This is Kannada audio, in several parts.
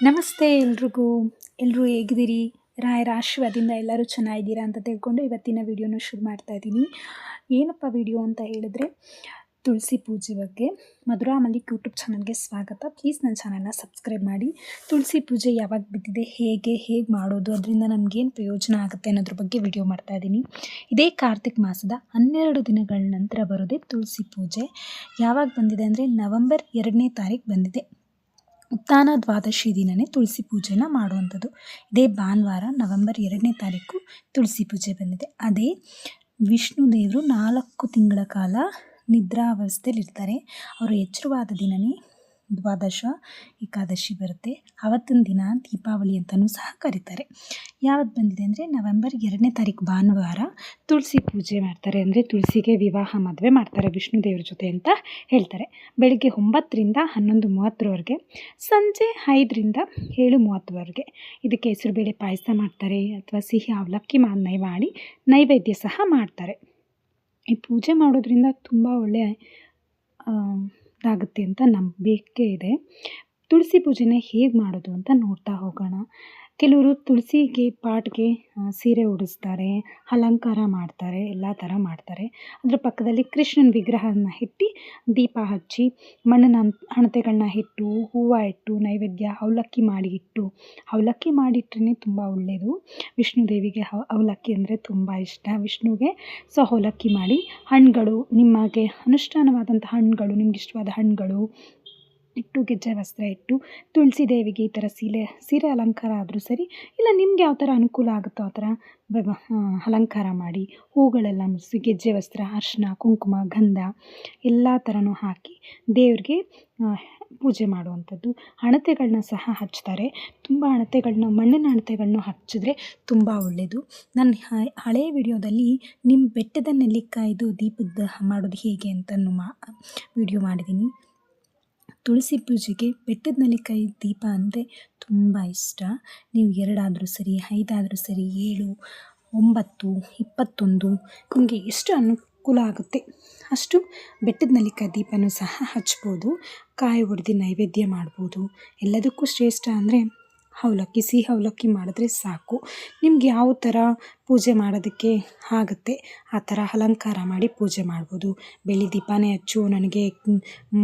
ನಮಸ್ತೆ ಎಲ್ರಿಗೂ. ಎಲ್ಲರೂ ಹೇಗಿದ್ದೀರಿ? ರಾಯರ ಆಶೀರ್ವಾದದಿಂದ ಎಲ್ಲರೂ ಚೆನ್ನಾಗಿದ್ದೀರಾ ಅಂತ ತಿಳ್ಕೊಂಡು ಇವತ್ತಿನ ವಿಡಿಯೋನ ಶುರು ಮಾಡ್ತಾ ಇದ್ದೀನಿ. ಏನಪ್ಪ ವಿಡಿಯೋ ಅಂತ ಹೇಳಿದ್ರೆ ತುಳಸಿ ಪೂಜೆ ಬಗ್ಗೆ. ಮಧುರಾ ಮಲ್ಲಿಕ್ ಯೂಟ್ಯೂಬ್ ಚಾನಲ್ಗೆ ಸ್ವಾಗತ. ಪ್ಲೀಸ್ ನನ್ನ ಚಾನಲ್ನ ಸಬ್ಸ್ಕ್ರೈಬ್ ಮಾಡಿ. ತುಳಸಿ ಪೂಜೆ ಯಾವಾಗ ಬಿದ್ದಿದೆ, ಹೇಗೆ ಹೇಗೆ ಮಾಡೋದು, ಅದರಿಂದ ನಮಗೇನು ಪ್ರಯೋಜನ ಆಗುತ್ತೆ ಅನ್ನೋದ್ರ ಬಗ್ಗೆ ವಿಡಿಯೋ ಮಾಡ್ತಾ ಇದ್ದೀನಿ. ಇದೇ ಕಾರ್ತಿಕ್ ಮಾಸದ ಹನ್ನೆರಡು ದಿನಗಳ ನಂತರ ಬರೋದೇ ತುಳಸಿ ಪೂಜೆ. ಯಾವಾಗ ಬಂದಿದೆ ಅಂದರೆ ನವಂಬರ್ ಎರಡನೇ ತಾರೀಕು ಬಂದಿದೆ. ಉತ್ಥಾನ ದ್ವಾದಶಿ ದಿನವೇ ತುಳಸಿ ಪೂಜೆನ ಮಾಡುವಂಥದ್ದು. ಇದೇ ಭಾನುವಾರ, ನವೆಂಬರ್ ಎರಡನೇ ತಾರೀಕು ತುಳಸಿ ಪೂಜೆ ಬಂದಿದೆ. ಅದೇ ವಿಷ್ಣು ದೇವರು ನಾಲ್ಕು ತಿಂಗಳ ಕಾಲ ನಿದ್ರಾವಸ್ಥೆಯಲ್ಲಿರ್ತಾರೆ. ಅವರು ಎಚ್ಚರವಾದ ದಿನವೇ ದ್ವಾದಶ ಏಕಾದಶಿ ಬರುತ್ತೆ. ಆವತ್ತಿನ ದಿನ ದೀಪಾವಳಿ ಅಂತಲೂ ಸಹ ಕರೀತಾರೆ. ಯಾವತ್ತು ಬಂದಿದೆ ಅಂದರೆ ನವೆಂಬರ್ ಎರಡನೇ ತಾರೀಕು ಭಾನುವಾರ ತುಳಸಿ ಪೂಜೆ ಮಾಡ್ತಾರೆ ಅಂದರೆ ತುಳಸಿಗೆ ವಿವಾಹ ಮದುವೆ ಮಾಡ್ತಾರೆ ವಿಷ್ಣು ದೇವ್ರ ಜೊತೆ ಅಂತ ಹೇಳ್ತಾರೆ. ಬೆಳಗ್ಗೆ ಒಂಬತ್ತರಿಂದ ಹನ್ನೊಂದು ಮೂವತ್ತರವರೆಗೆ, ಸಂಜೆ ಐದರಿಂದ ಏಳು ಮೂವತ್ತರವರೆಗೆ ಇದಕ್ಕೆ ಹೆಸರುಬೇಳೆ ಪಾಯಸ ಮಾಡ್ತಾರೆ ಅಥವಾ ಸಿಹಿ ಅವಲಕ್ಕಿ ಮಾಡಿ ನೈವೇದ್ಯ ಸಹ ಮಾಡ್ತಾರೆ. ಈ ಪೂಜೆ ಮಾಡೋದ್ರಿಂದ ತುಂಬ ಒಳ್ಳೆಯ ಆಗುತ್ತೆ ಅಂತ ನಂಬಿಕೆ ಇದೆ. ತುಳಸಿ ಪೂಜೆನ ಹೇಗೆ ಮಾಡೋದು ಅಂತ ನೋಡ್ತಾ ಹೋಗೋಣ. ಕೆಲವರು ತುಳಸಿಗೆ ಪಾಟ್ಗೆ ಸೀರೆ ಉಡಿಸ್ತಾರೆ, ಅಲಂಕಾರ ಮಾಡ್ತಾರೆ, ಎಲ್ಲ ಥರ ಮಾಡ್ತಾರೆ. ಅದರ ಪಕ್ಕದಲ್ಲಿ ಕೃಷ್ಣನ ವಿಗ್ರಹನ ಇಟ್ಟು ದೀಪ ಹಚ್ಚಿ ಮಣ್ಣಿನ ಹಣತೆಗಳನ್ನ ಇಟ್ಟು, ಹೂವು ಇಟ್ಟು, ನೈವೇದ್ಯ ಅವಲಕ್ಕಿ ಮಾಡಿ ಇಟ್ಟು, ಅವಲಕ್ಕಿ ಮಾಡಿಟ್ರೇ ತುಂಬ ಒಳ್ಳೆಯದು ವಿಷ್ಣು ದೇವಿಗೆ ಅವಲಕ್ಕಿ ಅಂದರೆ ತುಂಬ ಇಷ್ಟ. ವಿಷ್ಣುಗೆ ಸೊ ಅವಲಕ್ಕಿ ಮಾಡಿ, ಹಣ್ಣುಗಳು ನಿಮಗೆ ಅನುಷ್ಠಾನವಾದಂಥ ಹಣ್ಣುಗಳು, ನಿಮ್ಗೆ ಇಷ್ಟವಾದ ಹಣ್ಣುಗಳು ಇಟ್ಟು ಗೆಜ್ಜೆ ವಸ್ತ್ರ ಇಟ್ಟು ತುಳಸಿ ದೇವಿಗೆ ಈ ಥರ ಸೀಲೆ, ಸೀರೆ ಅಲಂಕಾರ ಆದರೂ ಸರಿ, ಇಲ್ಲ ನಿಮ್ಗೆ ಯಾವ ಥರ ಅನುಕೂಲ ಆಗುತ್ತೋ ಆ ಥರ ಅಲಂಕಾರ ಮಾಡಿ ಹೂಗಳೆಲ್ಲ ಮುಡಿಸಿ ಗೆಜ್ಜೆ ವಸ್ತ್ರ ಅರಿಶಿನ ಕುಂಕುಮ, ಗಂಧ ಎಲ್ಲ ಥರನೂ ಹಾಕಿ ದೇವ್ರಿಗೆ ಪೂಜೆ ಮಾಡುವಂಥದ್ದು. ಹಣತೆಗಳನ್ನ ಸಹ ಹಚ್ತಾರೆ. ತುಂಬ ಹಣತೆಗಳನ್ನ ಮಣ್ಣಿನ ಹಣತೆಗಳನ್ನ ಹಚ್ಚಿದ್ರೆ ತುಂಬ ಒಳ್ಳೆಯದು ನನ್ನ ಹಳೆಯ ವಿಡಿಯೋದಲ್ಲಿ ನಿಮ್ಮ ಬೆಟ್ಟದ ನೆಲ್ಲಿಕಾಯ್ದು ದೀಪದ ಮಾಡೋದು ಹೇಗೆ ಅಂತ ವಿಡಿಯೋ ಮಾಡಿದ್ದೀನಿ. ತುಳಸಿ ಪೂಜೆಗೆ ಬೆಟ್ಟದ ನೆಲ್ಲಿಕಾಯಿ ದೀಪ ಅಂದರೆ ತುಂಬ ಇಷ್ಟ. ನೀವು ಎರಡಾದರೂ ಸರಿ, ಐದಾದರೂ ಸರಿ, ಏಳು, ಒಂಬತ್ತು, ಇಪ್ಪತ್ತೊಂದು, ನಿಮಗೆ ಎಷ್ಟು ಅನುಕೂಲ ಆಗುತ್ತೆ ಅಷ್ಟು ಬೆಟ್ಟದ ನೆಲ್ಲಿಕಾಯಿ ದೀಪನೂ ಸಹ ಹಚ್ಬೋದು. ಕಾಯಿ ಹೊಡೆದು ನೈವೇದ್ಯ ಮಾಡ್ಬೋದು. ಎಲ್ಲದಕ್ಕೂ ಶ್ರೇಷ್ಠ ಅಂದರೆ ಅವಲಕ್ಕಿ ಸಿಹಿ ಅವಲಕ್ಕಿ ಮಾಡಿದ್ರೆ ಸಾಕು. ನಿಮ್ಗೆ ಯಾವ ಥರ ಪೂಜೆ ಮಾಡೋದಕ್ಕೆ ಆಗುತ್ತೆ, ಆ ಥರ ಅಲಂಕಾರ ಮಾಡಿ ಪೂಜೆ ಮಾಡ್ಬೋದು. ಬೆಳ್ಳಿ ದೀಪನೇ ಹಚ್ಚು ನನಗೆ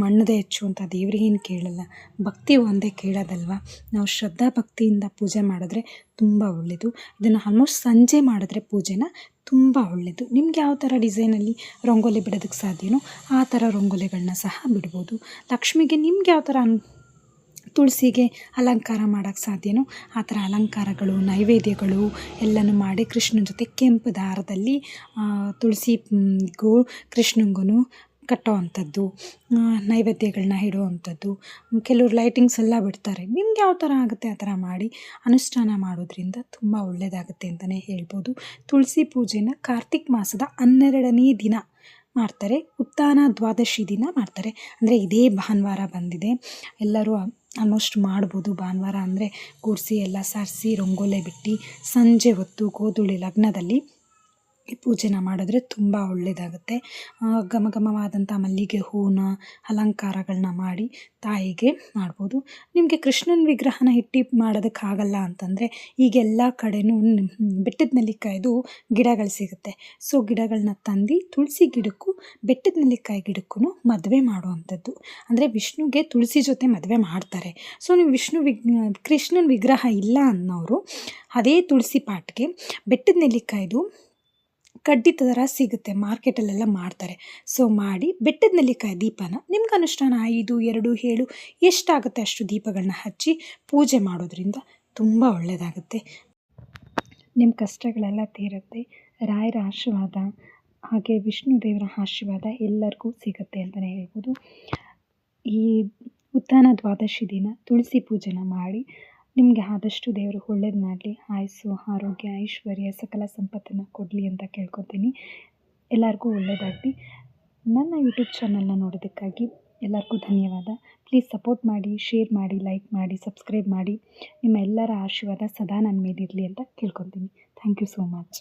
ಮಣ್ಣದೇ ಹಚ್ಚು ಅಂತ ದೇವ್ರಿಗೇನು ಕೇಳಲ್ಲ. ಭಕ್ತಿ ಒಂದೇ ಕೇಳೋದಲ್ವ? ನಾವು ಶ್ರದ್ಧಾ ಭಕ್ತಿಯಿಂದ ಪೂಜೆ ಮಾಡಿದ್ರೆ ತುಂಬ ಒಳ್ಳೆಯದು ಇದನ್ನು ಆಲ್ಮೋಸ್ಟ್ ಸಂಜೆ ಮಾಡಿದ್ರೆ ಪೂಜೆನ ತುಂಬ ಒಳ್ಳೆಯದು ನಿಮ್ಗೆ ಯಾವ ಥರ ಡಿಸೈನಲ್ಲಿ ರಂಗೋಲಿ ಬಿಡೋದಕ್ಕೆ ಸಾಧ್ಯನೋ ಆ ಥರ ರಂಗೋಲಿಗಳನ್ನ ಸಹ ಬಿಡ್ಬೋದು. ಲಕ್ಷ್ಮಿಗೆ ನಿಮ್ಗೆ ಯಾವ ಥರ ತುಳಸಿಗೆ ಅಲಂಕಾರ ಮಾಡೋಕ್ಕೆ ಸಾಧ್ಯನೋ, ಆ ಥರ ಅಲಂಕಾರಗಳು, ನೈವೇದ್ಯಗಳು ಎಲ್ಲನೂ ಮಾಡಿ ಕೃಷ್ಣನ ಜೊತೆ ಕೆಂಪು ದಾರದಲ್ಲಿ ತುಳಸಿಗೂ ಕೃಷ್ಣಂಗೂ ಕಟ್ಟೋವಂಥದ್ದು ನೈವೇದ್ಯಗಳನ್ನ ಇಡುವಂಥದ್ದು, ಕೆಲವ್ರು ಲೈಟಿಂಗ್ಸ್ ಎಲ್ಲ ಬಿಡ್ತಾರೆ. ನಿಮ್ಗೆ ಯಾವ ಥರ ಆಗುತ್ತೆ ಆ ಥರ ಮಾಡಿ ಅನುಷ್ಠಾನ ಮಾಡೋದ್ರಿಂದ ತುಂಬ ಒಳ್ಳೆಯದಾಗುತ್ತೆ ಅಂತಲೇ ಹೇಳ್ಬೋದು. ತುಳಸಿ ಪೂಜೆನ ಕಾರ್ತಿಕ್ ಮಾಸದ ಹನ್ನೆರಡನೇ ದಿನ ಮಾಡ್ತಾರೆ. ಉತ್ತಾನ ದ್ವಾದಶಿ ದಿನ ಮಾಡ್ತಾರೆ. ಅಂದರೆ ಇದೇ ಭಾನುವಾರ ಬಂದಿದೆ. ಎಲ್ಲರೂ ಆಲ್ಮೋಸ್ಟ್ ಮಾಡ್ಬೋದು ಭಾನುವಾರ ಅಂದರೆ ಕೂರಿಸಿ ಎಲ್ಲ ಸಾರಿಸಿ ರಂಗೋಲೆ ಬಿಟ್ಟು ಸಂಜೆ ಹೊತ್ತು ಗೋಧೂಳಿ ಲಗ್ನದಲ್ಲಿ ಈ ಪೂಜೆನ ಮಾಡಿದ್ರೆ ತುಂಬ ಒಳ್ಳೆಯದಾಗುತ್ತೆ ಘಮ ಘಮವಾದಂಥ ಮಲ್ಲಿಗೆ ಹೂವನ್ನ ಅಲಂಕಾರಗಳನ್ನ ಮಾಡಿ ತಾಯಿಗೆ ಮಾಡ್ಬೋದು. ನಿಮಗೆ ಕೃಷ್ಣನ ವಿಗ್ರಹನ ಇಟ್ಟು ಮಾಡೋದಕ್ಕಾಗಲ್ಲ ಅಂತಂದರೆ ಈಗೆಲ್ಲ ಕಡೆನೂ ಬೆಟ್ಟದ ನೆಲ್ಲಿಕಾಯ್ದು ಗಿಡಗಳು ಸಿಗುತ್ತೆ. ಸೊ ಗಿಡಗಳನ್ನ ತಂದು ತುಳಸಿ ಗಿಡಕ್ಕೂ, ಬೆಟ್ಟದ ನೆಲ್ಲಿಕಾಯಿ ಗಿಡಕ್ಕೂ ಮದುವೆ ಮಾಡುವಂಥದ್ದು. ಅಂದರೆ ವಿಷ್ಣುಗೆ ತುಳಸಿ ಜೊತೆ ಮದುವೆ ಮಾಡ್ತಾರೆ. ಸೊ, ನೀವು ವಿಷ್ಣು ವಿಗ್, ಕೃಷ್ಣನ ವಿಗ್ರಹ ಇಲ್ಲ ಅನ್ನೋರು ಅದೇ ತುಳಸಿ ಪಾಟ್ಗೆ ಬೆಟ್ಟದ ನೆಲ್ಲಿಕಾಯ್ದು ಕಡ್ಡಿ ಥರ ಸಿಗುತ್ತೆ, ಮಾರ್ಕೆಟಲ್ಲೆಲ್ಲ ಮಾಡ್ತಾರೆ. ಸೊ ಮಾಡಿ ಬೆಟ್ಟದ ನೆಲ್ಲಿಕಾಯಿ ದೀಪನ ನಿಮ್ಗೆ ಅನುಷ್ಠಾನ ಐದು, ಎರಡು, ಏಳು ಎಷ್ಟಾಗುತ್ತೆ ಅಷ್ಟು ದೀಪಗಳನ್ನ ಹಚ್ಚಿ ಪೂಜೆ ಮಾಡೋದ್ರಿಂದ ತುಂಬ ಒಳ್ಳೆಯದಾಗುತ್ತೆ ನಿಮ್ಮ ಕಷ್ಟಗಳೆಲ್ಲ ತೀರುತ್ತೆ. ರಾಯರ ಆಶೀರ್ವಾದ ಹಾಗೆ ವಿಷ್ಣು ದೇವರ ಆಶೀರ್ವಾದ ಎಲ್ಲರಿಗೂ ಸಿಗುತ್ತೆ ಅಂತಲೇ ಹೇಳ್ಬೋದು. ಈ ಉತ್ಥಾನ ದ್ವಾದಶಿ ದಿನ ತುಳಸಿ ಪೂಜೆನ ಮಾಡಿ ನಿಮಗೆ ಆದಷ್ಟು ದೇವರು ಒಳ್ಳೇದು ಮಾಡಲಿ ಆಯಸ್ಸು, ಆರೋಗ್ಯ, ಐಶ್ವರ್ಯ, ಸಕಲ ಸಂಪತ್ತನ್ನು ಕೊಡಲಿ ಅಂತ ಕೇಳ್ಕೊತೀನಿ. ಎಲ್ಲರಿಗೂ ಒಳ್ಳೆಯದಾಗಲಿ ನನ್ನ ಯೂಟ್ಯೂಬ್ ಚಾನಲ್ನ ನೋಡೋದಕ್ಕಾಗಿ ಎಲ್ಲರಿಗೂ ಧನ್ಯವಾದ. ಪ್ಲೀಸ್ ಸಪೋರ್ಟ್ ಮಾಡಿ, ಶೇರ್ ಮಾಡಿ, ಲೈಕ್ ಮಾಡಿ, ಸಬ್ಸ್ಕ್ರೈಬ್ ಮಾಡಿ. ನಿಮ್ಮ ಎಲ್ಲರ ಆಶೀರ್ವಾದ ಸದಾ ನನ್ನ ಮೇಲಿರಲಿ ಅಂತ ಕೇಳ್ಕೊತೀನಿ. Thank you so much.